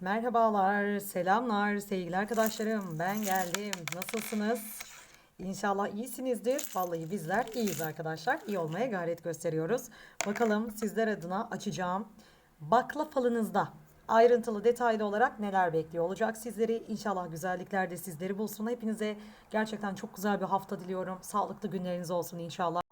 Merhabalar, selamlar sevgili arkadaşlarım. Ben geldim. Nasılsınız? İnşallah iyisinizdir. Vallahi bizler iyiyiz arkadaşlar. İyi olmaya gayret gösteriyoruz. Bakalım sizler adına açacağım bakla falınızda ayrıntılı detaylı olarak neler bekliyor olacak sizleri. İnşallah güzellikler de sizleri bulsun. Hepinize gerçekten çok güzel bir hafta diliyorum. Sağlıklı günleriniz olsun inşallah.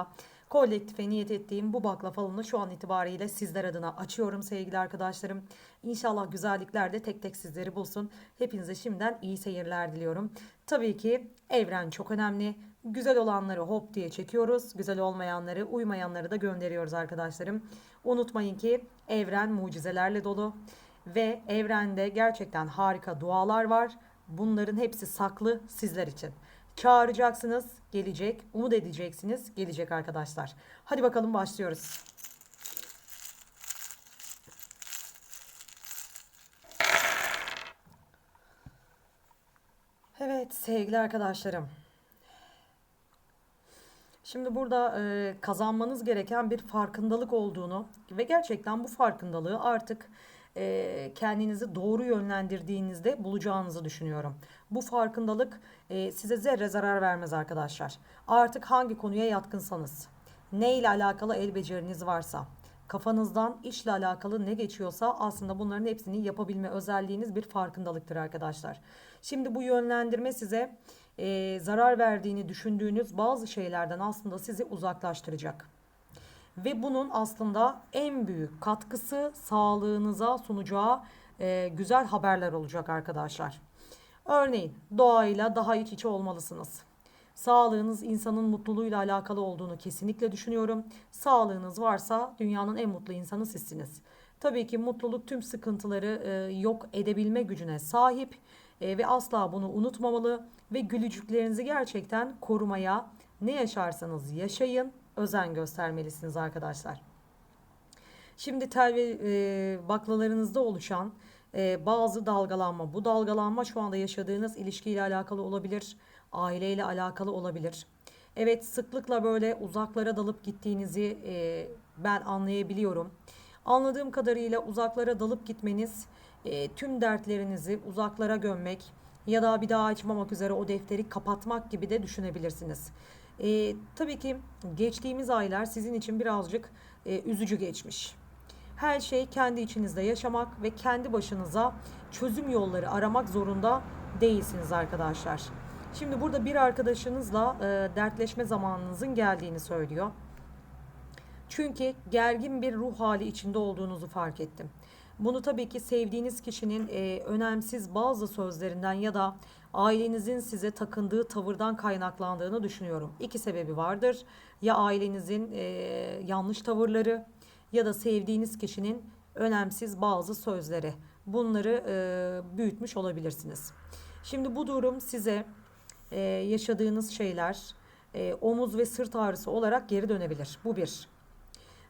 Kolektife niyet ettiğim bu bakla falını şu an itibariyle sizler adına açıyorum sevgili arkadaşlarım. İnşallah güzellikler de tek tek sizleri bulsun. Hepinize şimdiden iyi seyirler diliyorum. Tabii ki evren çok önemli. Güzel olanları hop diye çekiyoruz. Güzel olmayanları, uymayanları da gönderiyoruz arkadaşlarım. Unutmayın ki evren mucizelerle dolu ve evrende gerçekten harika dualar var. Bunların hepsi saklı sizler için. Çağıracaksınız, gelecek. Umut edeceksiniz, gelecek arkadaşlar. Hadi bakalım başlıyoruz. Evet sevgili arkadaşlarım. Şimdi burada e, kazanmanız gereken bir farkındalık olduğunu ve gerçekten bu farkındalığı artık e, kendinizi doğru yönlendirdiğinizde bulacağınızı düşünüyorum. Bu farkındalık e, size zerre zarar vermez arkadaşlar. Artık hangi konuya yatkınsanız, ne ile alakalı el beceriniz varsa, kafanızdan işle alakalı ne geçiyorsa aslında bunların hepsini yapabilme özelliğiniz bir farkındalıktır arkadaşlar. Şimdi bu yönlendirme size e, zarar verdiğini düşündüğünüz bazı şeylerden aslında sizi uzaklaştıracak. Ve bunun aslında en büyük katkısı sağlığınıza sunacağı e, güzel haberler olacak arkadaşlar. Örneğin doğayla daha iç içe olmalısınız. Sağlığınız insanın mutluluğuyla alakalı olduğunu kesinlikle düşünüyorum. Sağlığınız varsa dünyanın en mutlu insanı sizsiniz. Tabii ki mutluluk tüm sıkıntıları e, yok edebilme gücüne sahip e, ve asla bunu unutmamalı ve gülücüklerinizi gerçekten korumaya ne yaşarsanız yaşayın özen göstermelisiniz arkadaşlar. Şimdi tel ve e, baklalarınızda oluşan e, bazı dalgalanma. Bu dalgalanma şu anda yaşadığınız ilişkiyle alakalı olabilir, aileyle alakalı olabilir. Evet sıklıkla böyle uzaklara dalıp gittiğinizi e, ben anlayabiliyorum. Anladığım kadarıyla uzaklara dalıp gitmeniz e, tüm dertlerinizi uzaklara gömmek ya da bir daha açmamak üzere o defteri kapatmak gibi de düşünebilirsiniz. E, tabii ki geçtiğimiz aylar sizin için birazcık e, üzücü geçmiş. Her şey kendi içinizde yaşamak ve kendi başınıza çözüm yolları aramak zorunda değilsiniz arkadaşlar. Şimdi burada bir arkadaşınızla e, dertleşme zamanınızın geldiğini söylüyor. Çünkü gergin bir ruh hali içinde olduğunuzu fark ettim. Bunu tabii ki sevdiğiniz kişinin e, önemsiz bazı sözlerinden ya da ailenizin size takındığı tavırdan kaynaklandığını düşünüyorum. İki sebebi vardır. Ya ailenizin e, yanlış tavırları ya da sevdiğiniz kişinin önemsiz bazı sözleri. Bunları e, büyütmüş olabilirsiniz. Şimdi bu durum size e, yaşadığınız şeyler e, omuz ve sırt ağrısı olarak geri dönebilir. Bu bir.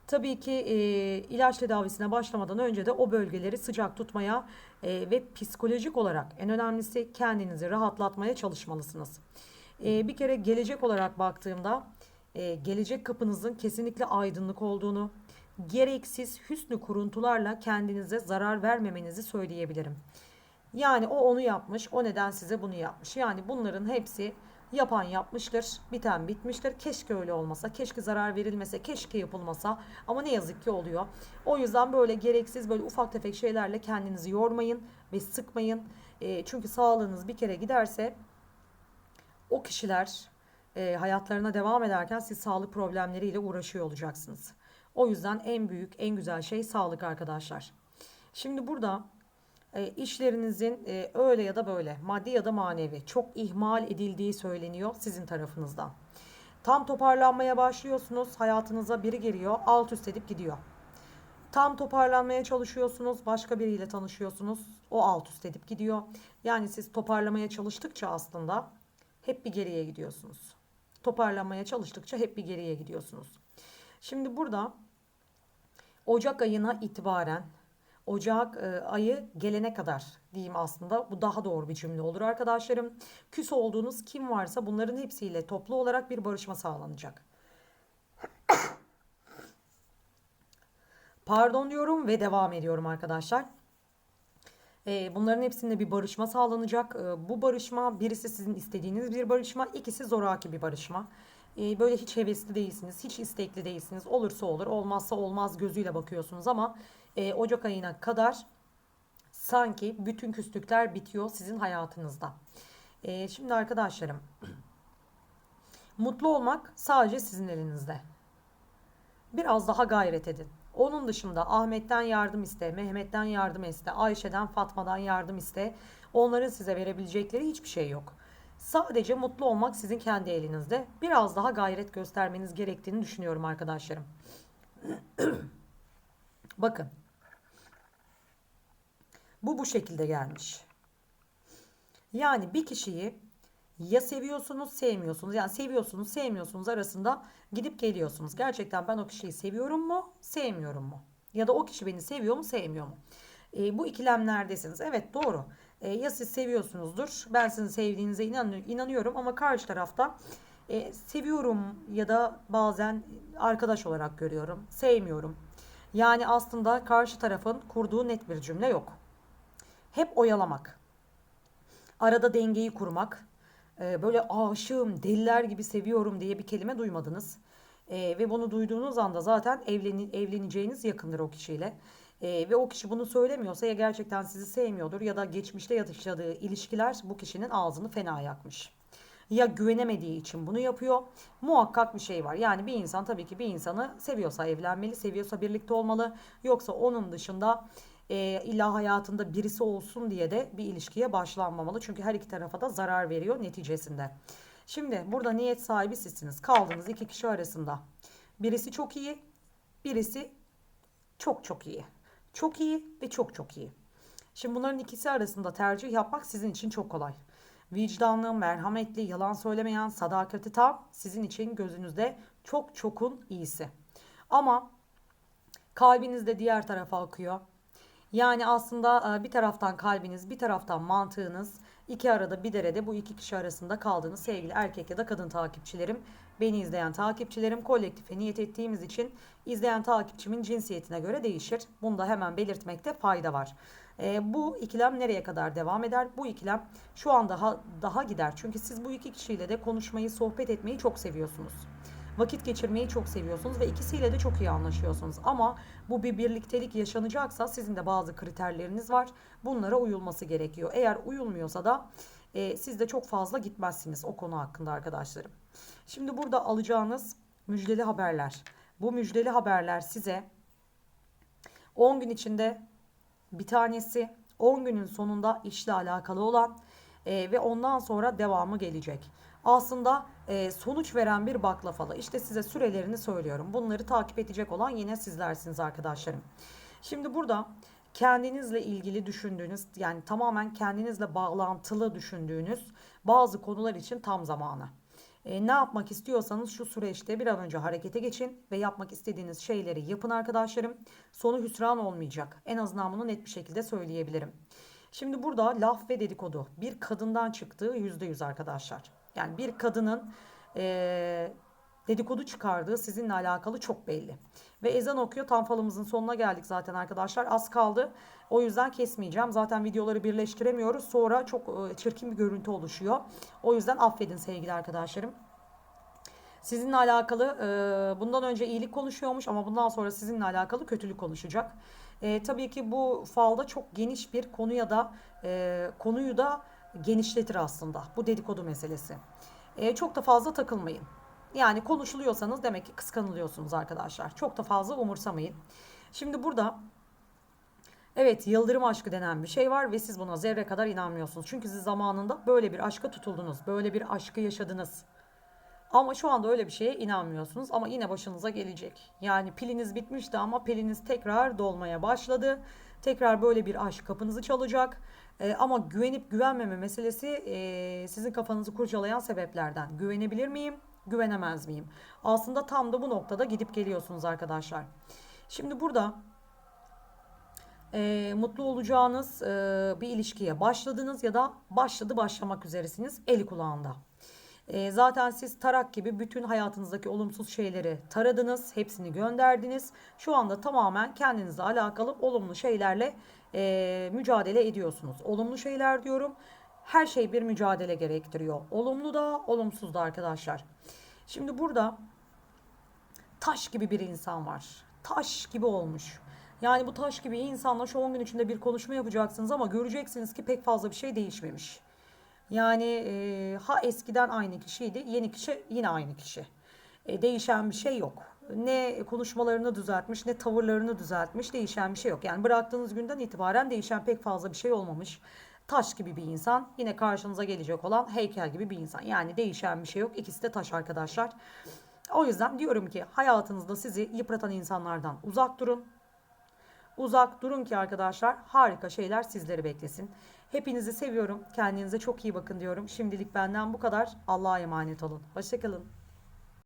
Tabii ki e, ilaç tedavisine başlamadan önce de o bölgeleri sıcak tutmaya e, ve psikolojik olarak en önemlisi kendinizi rahatlatmaya çalışmalısınız. E, bir kere gelecek olarak baktığımda e, gelecek kapınızın kesinlikle aydınlık olduğunu, gereksiz hüsnü kuruntularla kendinize zarar vermemenizi söyleyebilirim. Yani o onu yapmış, o neden size bunu yapmış. Yani bunların hepsi Yapan yapmıştır, biten bitmiştir. Keşke öyle olmasa, keşke zarar verilmese, keşke yapılmasa ama ne yazık ki oluyor. O yüzden böyle gereksiz böyle ufak tefek şeylerle kendinizi yormayın ve sıkmayın. E, çünkü sağlığınız bir kere giderse o kişiler e, hayatlarına devam ederken siz sağlık problemleriyle uğraşıyor olacaksınız. O yüzden en büyük, en güzel şey sağlık arkadaşlar. Şimdi burada e, işlerinizin e, öyle ya da böyle maddi ya da manevi çok ihmal edildiği söyleniyor sizin tarafınızdan. Tam toparlanmaya başlıyorsunuz hayatınıza biri geliyor alt üst edip gidiyor. Tam toparlanmaya çalışıyorsunuz başka biriyle tanışıyorsunuz o alt üst edip gidiyor. Yani siz toparlamaya çalıştıkça aslında hep bir geriye gidiyorsunuz. Toparlanmaya çalıştıkça hep bir geriye gidiyorsunuz. Şimdi burada Ocak ayına itibaren Ocak e, ayı gelene kadar diyeyim aslında. Bu daha doğru bir cümle olur arkadaşlarım. Küs olduğunuz kim varsa bunların hepsiyle toplu olarak bir barışma sağlanacak. Pardon diyorum ve devam ediyorum arkadaşlar. E, bunların hepsinde bir barışma sağlanacak. E, bu barışma birisi sizin istediğiniz bir barışma, ikisi zoraki bir barışma. E, böyle hiç hevesli değilsiniz, hiç istekli değilsiniz. Olursa olur, olmazsa olmaz gözüyle bakıyorsunuz ama e, Ocak ayına kadar sanki bütün küslükler bitiyor sizin hayatınızda. E, şimdi arkadaşlarım, mutlu olmak sadece sizin elinizde. Biraz daha gayret edin. Onun dışında Ahmet'ten yardım iste, Mehmet'ten yardım iste, Ayşe'den, Fatma'dan yardım iste. Onların size verebilecekleri hiçbir şey yok. Sadece mutlu olmak sizin kendi elinizde. Biraz daha gayret göstermeniz gerektiğini düşünüyorum arkadaşlarım. Bakın. Bu bu şekilde gelmiş. Yani bir kişiyi ya seviyorsunuz, sevmiyorsunuz. Yani seviyorsunuz, sevmiyorsunuz arasında gidip geliyorsunuz. Gerçekten ben o kişiyi seviyorum mu, sevmiyorum mu? Ya da o kişi beni seviyor mu, sevmiyor mu? E, bu ikilemlerdesiniz. Evet doğru. E, ya siz seviyorsunuzdur. Ben sizin sevdiğinize inan inanıyorum ama karşı tarafta e, seviyorum ya da bazen arkadaş olarak görüyorum. Sevmiyorum. Yani aslında karşı tarafın kurduğu net bir cümle yok. Hep oyalamak. Arada dengeyi kurmak. E, böyle aşığım, deliler gibi seviyorum diye bir kelime duymadınız. E, ve bunu duyduğunuz anda zaten evleni, evleneceğiniz yakındır o kişiyle. E, ve o kişi bunu söylemiyorsa ya gerçekten sizi sevmiyordur ya da geçmişte yaşadığı ilişkiler bu kişinin ağzını fena yakmış. Ya güvenemediği için bunu yapıyor. Muhakkak bir şey var. Yani bir insan tabii ki bir insanı seviyorsa evlenmeli, seviyorsa birlikte olmalı. Yoksa onun dışında e, illa hayatında birisi olsun diye de bir ilişkiye başlanmamalı. Çünkü her iki tarafa da zarar veriyor neticesinde. Şimdi burada niyet sahibi sizsiniz. Kaldığınız iki kişi arasında. Birisi çok iyi, birisi çok çok iyi. Çok iyi ve çok çok iyi. Şimdi bunların ikisi arasında tercih yapmak sizin için çok kolay. Vicdanlı, merhametli, yalan söylemeyen, sadakati tam sizin için gözünüzde çok çokun iyisi. Ama kalbinizde diğer tarafa akıyor. Yani aslında e, bir taraftan kalbiniz, bir taraftan mantığınız, iki arada bir derede bu iki kişi arasında kaldığınız sevgili erkek ya da kadın takipçilerim, beni izleyen takipçilerim kolektife niyet ettiğimiz için izleyen takipçimin cinsiyetine göre değişir. Bunu da hemen belirtmekte fayda var. E, bu ikilem nereye kadar devam eder? Bu ikilem şu an daha, daha gider. Çünkü siz bu iki kişiyle de konuşmayı, sohbet etmeyi çok seviyorsunuz vakit geçirmeyi çok seviyorsunuz ve ikisiyle de çok iyi anlaşıyorsunuz. Ama bu bir birliktelik yaşanacaksa sizin de bazı kriterleriniz var. Bunlara uyulması gerekiyor. Eğer uyulmuyorsa da e, siz de çok fazla gitmezsiniz o konu hakkında arkadaşlarım. Şimdi burada alacağınız müjdeli haberler. Bu müjdeli haberler size 10 gün içinde bir tanesi 10 günün sonunda işle alakalı olan e, ve ondan sonra devamı gelecek aslında e, sonuç veren bir baklavalı. İşte size sürelerini söylüyorum. Bunları takip edecek olan yine sizlersiniz arkadaşlarım. Şimdi burada kendinizle ilgili düşündüğünüz yani tamamen kendinizle bağlantılı düşündüğünüz bazı konular için tam zamanı. E, ne yapmak istiyorsanız şu süreçte bir an önce harekete geçin ve yapmak istediğiniz şeyleri yapın arkadaşlarım. Sonu hüsran olmayacak. En azından bunu net bir şekilde söyleyebilirim. Şimdi burada laf ve dedikodu bir kadından çıktığı %100 arkadaşlar. Yani bir kadının e, dedikodu çıkardığı sizinle alakalı çok belli. Ve ezan okuyor. Tam falımızın sonuna geldik zaten arkadaşlar. Az kaldı. O yüzden kesmeyeceğim. Zaten videoları birleştiremiyoruz. Sonra çok e, çirkin bir görüntü oluşuyor. O yüzden affedin sevgili arkadaşlarım. Sizinle alakalı e, bundan önce iyilik konuşuyormuş ama bundan sonra sizinle alakalı kötülük konuşacak. E, tabii ki bu falda çok geniş bir konuya da e, konuyu da genişletir aslında bu dedikodu meselesi. E, çok da fazla takılmayın. Yani konuşuluyorsanız demek ki kıskanılıyorsunuz arkadaşlar. Çok da fazla umursamayın. Şimdi burada evet yıldırım aşkı denen bir şey var ve siz buna zerre kadar inanmıyorsunuz. Çünkü siz zamanında böyle bir aşka tutuldunuz. Böyle bir aşkı yaşadınız. Ama şu anda öyle bir şeye inanmıyorsunuz ama yine başınıza gelecek. Yani piliniz bitmişti ama piliniz tekrar dolmaya başladı. Tekrar böyle bir aşk kapınızı çalacak. E, ama güvenip güvenmeme meselesi e, sizin kafanızı kurcalayan sebeplerden. Güvenebilir miyim? Güvenemez miyim? Aslında tam da bu noktada gidip geliyorsunuz arkadaşlar. Şimdi burada e, mutlu olacağınız e, bir ilişkiye başladınız ya da başladı başlamak üzeresiniz eli kulağında. E, zaten siz tarak gibi bütün hayatınızdaki olumsuz şeyleri taradınız, hepsini gönderdiniz. Şu anda tamamen kendinizle alakalı olumlu şeylerle e, mücadele ediyorsunuz. Olumlu şeyler diyorum. Her şey bir mücadele gerektiriyor. Olumlu da, olumsuz da arkadaşlar. Şimdi burada taş gibi bir insan var. Taş gibi olmuş. Yani bu taş gibi insanla şu 10 gün içinde bir konuşma yapacaksınız ama göreceksiniz ki pek fazla bir şey değişmemiş. Yani e, ha eskiden aynı kişiydi, yeni kişi yine aynı kişi. E, değişen bir şey yok. Ne konuşmalarını düzeltmiş, ne tavırlarını düzeltmiş, değişen bir şey yok. Yani bıraktığınız günden itibaren değişen pek fazla bir şey olmamış. Taş gibi bir insan, yine karşınıza gelecek olan heykel gibi bir insan. Yani değişen bir şey yok. İkisi de taş arkadaşlar. O yüzden diyorum ki hayatınızda sizi yıpratan insanlardan uzak durun. Uzak durun ki arkadaşlar harika şeyler sizleri beklesin. Hepinizi seviyorum. Kendinize çok iyi bakın diyorum. Şimdilik benden bu kadar. Allah'a emanet olun. Hoşçakalın.